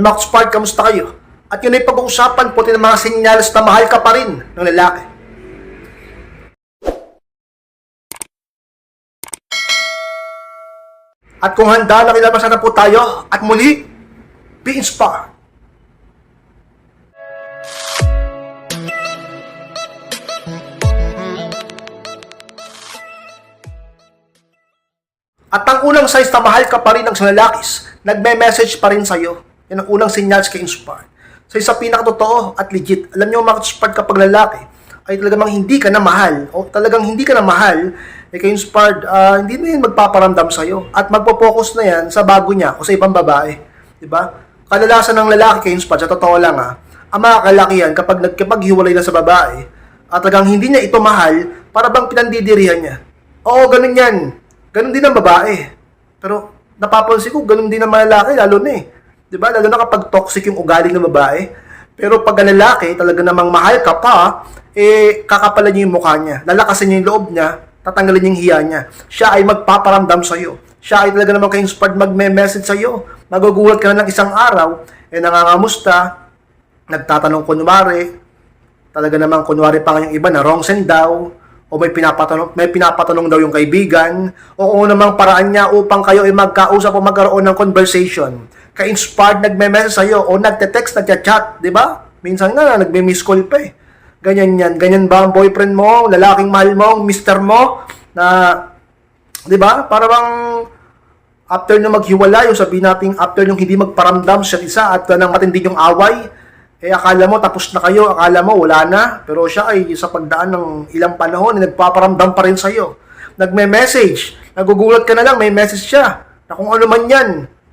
Max Spark, kamusta kayo? At yun ay pag-uusapan puti ng mga senyales na mahal ka pa rin ng lalaki. At kung handa na kilabasan na po tayo, at muli, be inspired. At ang unang signs na mahal ka pa rin ng lalakis, nagme-message pa rin sa'yo. Yan ang unang sinyals kay Inspired. So isa pinakatotoo at legit, alam niyo mga Inspired kapag lalaki, ay talagang hindi ka na mahal, o talagang hindi ka na mahal, eh kay Inspired, ah, hindi na yun magpaparamdam sa'yo. At magpo-focus na yan sa bago niya o sa ibang babae. Di ba? Kadalasan ng lalaki kay Inspired, sa totoo lang ha, ang mga kalakihan kapag nagkipaghiwalay na sa babae, at talagang hindi niya ito mahal, para bang pinandidirihan niya. Oo, ganun yan. Ganun din ang babae. Pero napapansin ko, ganun din ang mga lalaki, lalo na eh. 'Di ba? Lalo na kapag toxic yung ugali ng babae. Pero pag lalaki, talaga namang mahal ka pa, eh, kakapalan niya yung mukha niya. Lalakasin niya yung loob niya, tatanggalin niya yung hiya niya. Siya ay magpaparamdam sa'yo. Siya ay talaga namang kayong inspired magme-message sa'yo. Magugulat ka na ng isang araw, eh nangangamusta, nagtatanong kunwari, talaga namang kunwari pa nga yung iba na wrong send daw, o may pinapatanong, may pinapatanong daw yung kaibigan, o kung namang paraan niya upang kayo ay magkausap o magkaroon ng conversation. Ka-inspired nagme-message sa'yo o nagte-text, nagchat-chat, di ba? Minsan nga, nagme-miss call pa eh. Ganyan yan. Ganyan ba ang boyfriend mo, lalaking mahal mo, mister mo, na, di ba? Para bang after na maghiwalay, o sabihin natin after yung hindi magparamdam sa isa at uh, nang matindi yung away, eh akala mo tapos na kayo, akala mo wala na, pero siya ay sa pagdaan ng ilang panahon, eh, nagpaparamdam pa rin sa'yo. Nagme-message, nagugulat ka na lang, may message siya, na kung ano man yan,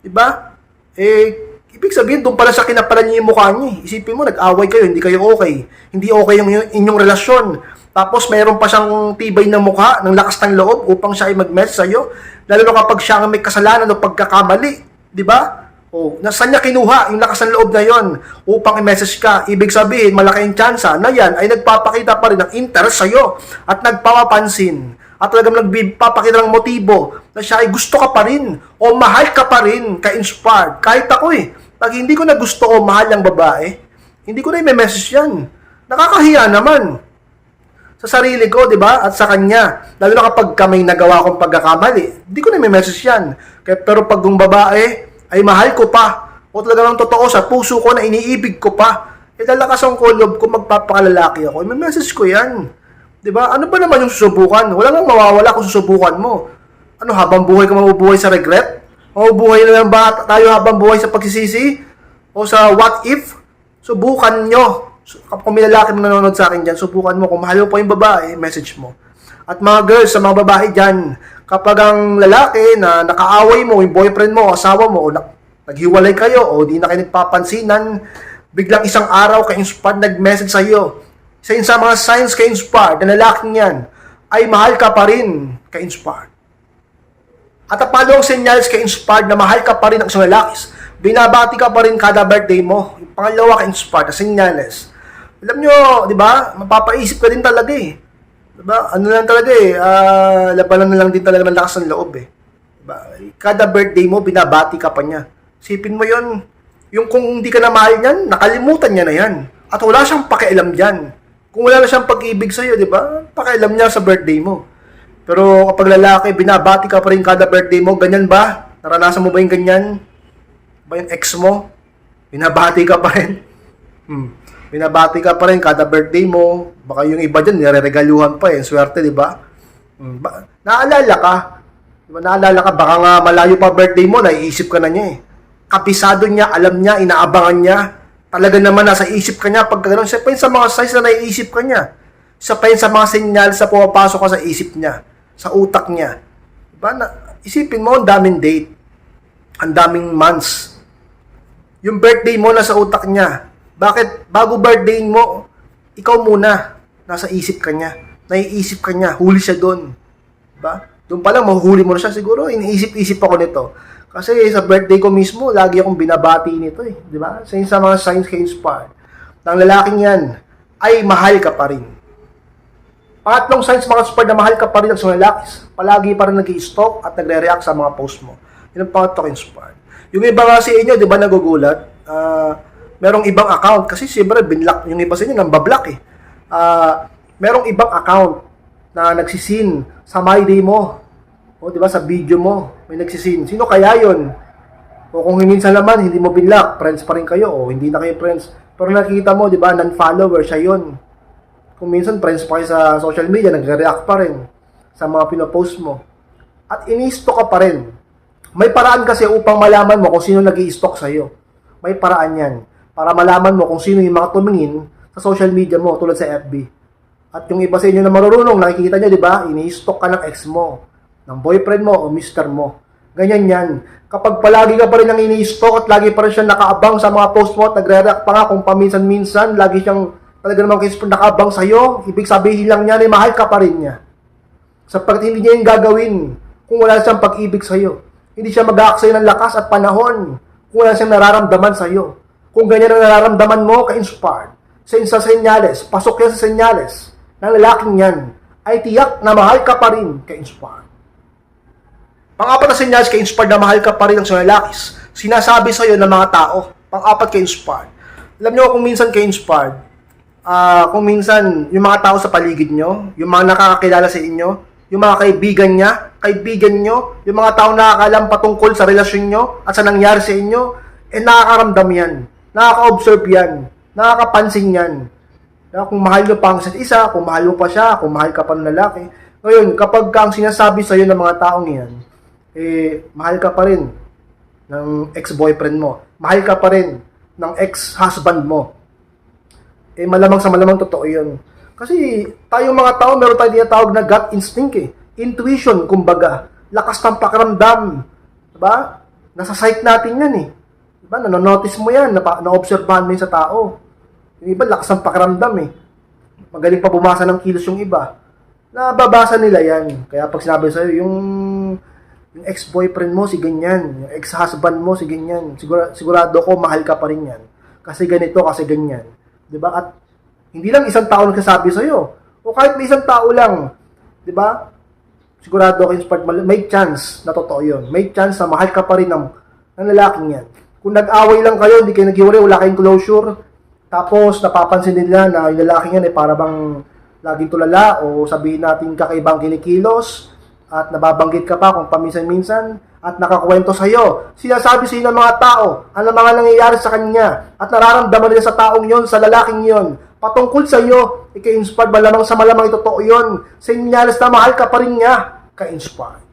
di ba? Eh, ibig sabihin, doon pala sa kinapalan niya yung mukha niya. eh. Isipin mo, nag-away kayo, hindi kayo okay. Hindi okay yung inyong relasyon. Tapos, mayroon pa siyang tibay ng mukha, ng lakas ng loob, upang siya ay mag-message sa'yo. Lalo na kapag siya ang may kasalanan o pagkakamali. Di ba? O, nasaan niya kinuha yung lakas ng loob na yon upang i-message ka? Ibig sabihin, malaki yung tsansa na yan ay nagpapakita pa rin ng interest sa'yo at nagpapapansin at talagang nagpapakita ng motibo na siya ay gusto ka pa rin o mahal ka pa rin, ka-inspired. Kahit ako eh, pag hindi ko na gusto o mahal ang babae, hindi ko na i-message yan. Nakakahiya naman sa sarili ko, di ba? At sa kanya. Lalo na kapag kami nagawa kong pagkakamali, hindi ko na may message yan. Kaya, pero pag yung babae ay mahal ko pa, o talagang totoo sa puso ko na iniibig ko pa, eh lalakas ang kulob ko magpapakalalaki ako, eh, may message ko yan. Di ba? Ano ba naman yung susubukan? Wala nang mawawala kung susubukan mo. Ano, habang buhay ka mabubuhay sa regret? Mabubuhay na lang ba tayo habang buhay sa pagsisisi? O sa what if? Subukan nyo. Kung may lalaki mo nanonood sa akin dyan, subukan mo. Kung mahal mo pa yung babae, message mo. At mga girls, sa mga babae dyan, kapag ang lalaki na nakaaway mo, yung boyfriend mo, asawa mo, o na, naghiwalay kayo, o di na kayo nagpapansinan, biglang isang araw ka-inspired nag-message sa'yo. Isa yun mga signs ka-inspired na lalaking yan, ay mahal ka pa rin ka-inspired. At ang palong senyales ka-inspired na mahal ka pa rin ang isang lalaki, binabati ka pa rin kada birthday mo. Yung pangalawa ka-inspired na senyales. Alam nyo, di ba, mapapaisip ka din talaga eh. Di ba, ano lang talaga eh, ah, labanan na lang din talaga ng lakas ng loob eh. Di ba, kada birthday mo, binabati ka pa niya. Sipin mo yon yung kung hindi ka na mahal niyan, nakalimutan niya na yan. At wala siyang pakialam dyan. Kung wala na siyang pag-ibig sa'yo, di ba, pakialam niya sa birthday mo. Pero kapag lalaki, binabati ka pa rin kada birthday mo, ganyan ba? Naranasan mo ba yung ganyan? Ba yung ex mo? Binabati ka pa rin? Hmm. Binabati ka pa rin kada birthday mo. Baka yung iba dyan, nireregaluhan pa eh. Swerte, di ba? Hmm. Ba- naalala ka? Di ba, naalala ka, baka nga malayo pa birthday mo, naiisip ka na niya eh. Kapisado niya, alam niya, inaabangan niya. Talaga naman nasa isip ka niya. Pag gano'n, siya pa sa mga signs na naiisip ka niya. Siya pa sa mga sinyal sa pumapasok ka sa isip niya. Sa utak niya. Diba? Na, isipin mo, ang daming date. Ang daming months. Yung birthday mo nasa utak niya. Bakit? Bago birthday mo, ikaw muna. Nasa isip ka niya. Naiisip ka niya. Huli siya doon. Diba? Doon pa lang, mahuhuli mo na siya. Siguro, iniisip-isip ako nito. Kasi sa birthday ko mismo, lagi akong binabati nito eh. Di ba? Sa sa mga signs ka inspired. Ng lalaking yan, ay mahal ka pa rin. Pangatlong signs mga inspired na mahal ka pa rin sa mga lalakis. Palagi pa rin nag stalk at nagre-react sa mga post mo. Yun ang pangatlo ka inspired. Yung iba nga sa inyo, di ba nagugulat? ah, merong ibang account. Kasi siyempre, binlock, yung iba sa inyo, nambablock eh. Ah, merong ibang account na nagsisin sa My Day mo. O, di ba, sa video mo, may nagsisin. Sino kaya yon? O kung minsan naman, hindi mo binlock, friends pa rin kayo, o hindi na kayo friends. Pero nakikita mo, di ba, non-follower, siya yon. Kung minsan, friends pa kayo sa social media, nagre-react pa rin sa mga pinopost mo. At ini-stock ka pa rin. May paraan kasi upang malaman mo kung sino nag stock sa'yo. May paraan yan. Para malaman mo kung sino yung mga tumingin sa social media mo, tulad sa FB. At yung iba sa inyo na marurunong, nakikita nyo, di ba? Ini-stock ka ng ex mo, ng boyfriend mo o mister mo. Ganyan yan. Kapag palagi ka pa rin ang ini-stock at lagi pa rin siya nakaabang sa mga post mo at nagre-react pa nga kung paminsan-minsan, lagi siyang talaga namang nakaabang sa'yo, ibig sabihin lang niya na mahal ka pa rin niya. Sapagkat hindi niya yung gagawin kung wala siyang pag-ibig sa'yo. Hindi siya mag-aaksay ng lakas at panahon kung wala siyang nararamdaman sa'yo. Kung ganyan ang nararamdaman mo, ka-inspired. Sa sa senyales, pasok yan sa senyales ng lalaking yan, ay tiyak na mahal ka pa rin ka-inspired. Pang-apat na senyales ka-inspired na mahal ka pa rin ng sa lalakis, sinasabi sa'yo ng mga tao. Pang-apat ka-inspired. Alam niyo kung minsan ka-inspired, ah kung minsan yung mga tao sa paligid nyo, yung mga nakakakilala sa inyo, yung mga kaibigan niya, kaibigan nyo, yung mga tao nakakalam patungkol sa relasyon nyo at sa nangyari sa inyo, eh nakakaramdam yan, nakaka-observe yan, nakakapansin yan. Na kung mahal nyo pa ang isa't isa, kung mahal mo pa siya, kung mahal ka pa ng lalaki. Ngayon, kapag ka ang sinasabi sa'yo ng mga taong yan, eh, mahal ka pa rin ng ex-boyfriend mo. Mahal ka pa rin ng ex-husband mo eh malamang sa malamang totoo yun. Kasi tayong mga tao, meron tayong tinatawag na gut instinct eh. Intuition, kumbaga. Lakas ng pakiramdam. Diba? Nasa sight natin yan eh. Diba? Nanonotice mo yan, napa, naobserbahan mo yun sa tao. Yung iba, lakas ng pakiramdam eh. Magaling pa bumasa ng kilos yung iba. Nababasa nila yan. Kaya pag sinabi sa'yo, yung yung ex-boyfriend mo si ganyan, yung ex-husband mo si ganyan, sigura, sigurado ko mahal ka pa rin yan. Kasi ganito, kasi ganyan. ba? At hindi lang isang tao nagsasabi sa iyo. O kahit may isang tao lang, ba? Sigurado ako inspired may chance na totoo 'yon. May chance na mahal ka pa rin ng, ng lalaking 'yan. Kung nag-away lang kayo, hindi kayo naghiwalay, wala kayong closure, tapos napapansin nila na yung lalaking yan ay para bang laging tulala o sabihin natin kakaibang kinikilos at nababanggit ka pa kung paminsan-minsan at nakakwento sa iyo. Sinasabi sa iyo ng mga tao ano mga nangyayari sa kanya at nararamdaman nila sa taong yon, sa lalaking yon. Patungkol sa iyo, ika-inspired malamang sa malamang totoo yon. Senyales na mahal ka pa rin niya, ka-inspired.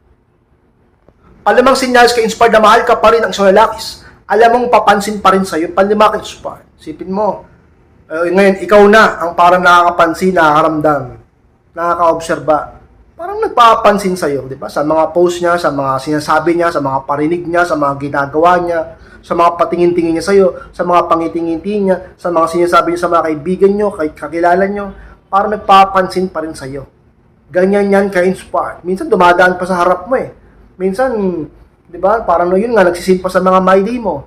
Alamang senyales ka-inspired na mahal ka pa rin ang isang lalakis. Alam mong papansin pa rin sa iyo, panlima ka-inspired. Sipin mo, eh, ngayon, ikaw na ang parang nakakapansin, nakakaramdam, nakakaobserba parang nagpapansin sa'yo, di ba? Sa mga post niya, sa mga sinasabi niya, sa mga parinig niya, sa mga ginagawa niya, sa mga patingin-tingin niya sa'yo, sa mga pangitingin niya, sa mga sinasabi niya sa mga kaibigan niyo, kay kakilala niyo, parang nagpapansin pa rin sa'yo. Ganyan yan ka-inspired. Minsan dumadaan pa sa harap mo eh. Minsan, di ba, parang no, yun nga, nagsisin pa sa mga my day mo.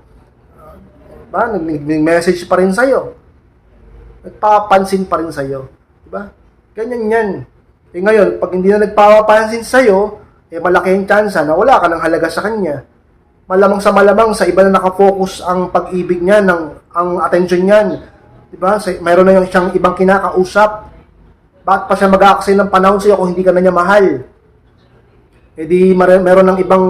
Di ba? Nag-message pa rin sa'yo. Nagpapansin pa rin sa'yo. Di ba? Ganyan yan. Eh ngayon, pag hindi na nagpapapansin sa'yo, eh malaki yung chance na wala ka ng halaga sa kanya. Malamang sa malamang sa iba na nakafocus ang pag-ibig niya, ng, ang attention niyan. Diba? Sa, mayroon na yung siyang ibang kinakausap. Bakit pa siya mag-aaksay ng panahon sa'yo kung hindi ka na niya mahal? Eh di mar- meron ng ibang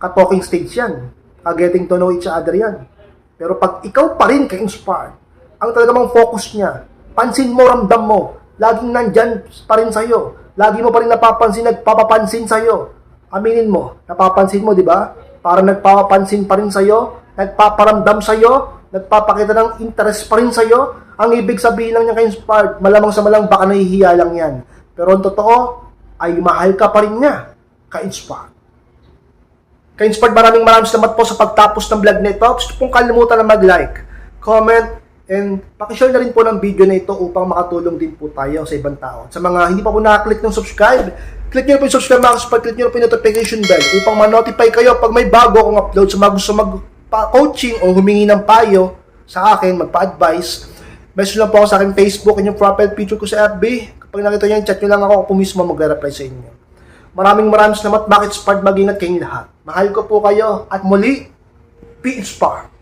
ka-talking stage yan. Ka-getting to know each other yan. Pero pag ikaw pa rin ka-inspired, ang talaga mong focus niya, pansin mo, ramdam mo, laging nandyan pa rin sa'yo. Lagi mo pa rin napapansin, nagpapapansin sa'yo. Aminin mo, napapansin mo, di ba? Parang nagpapapansin pa rin sa'yo, nagpaparamdam sa'yo, nagpapakita ng interest pa rin sa'yo. Ang ibig sabihin lang niya ka-inspired, malamang sa malang baka nahihiya lang yan. Pero ang totoo, ay mahal ka pa rin niya, ka-inspired. Ka-inspired, maraming maraming salamat po sa pagtapos ng vlog nito. Gusto pong kalimutan na mag-like, comment, And pakishare na rin po ng video na ito upang makatulong din po tayo sa ibang tao. Sa mga hindi pa po nakaklik ng subscribe, click nyo po yung subscribe mga kapag click nyo po yung notification bell upang ma-notify kayo pag may bago akong upload sa mga gusto mag-coaching o humingi ng payo sa akin, magpa-advise. Message lang po ako sa akin Facebook yung profile picture ko sa FB. Kapag nakita nyo, chat nyo lang ako, ako mismo magre-reply sa inyo. Maraming maraming salamat. Bakit spark mag-ingat kayong lahat. Mahal ko po kayo at muli, be inspired.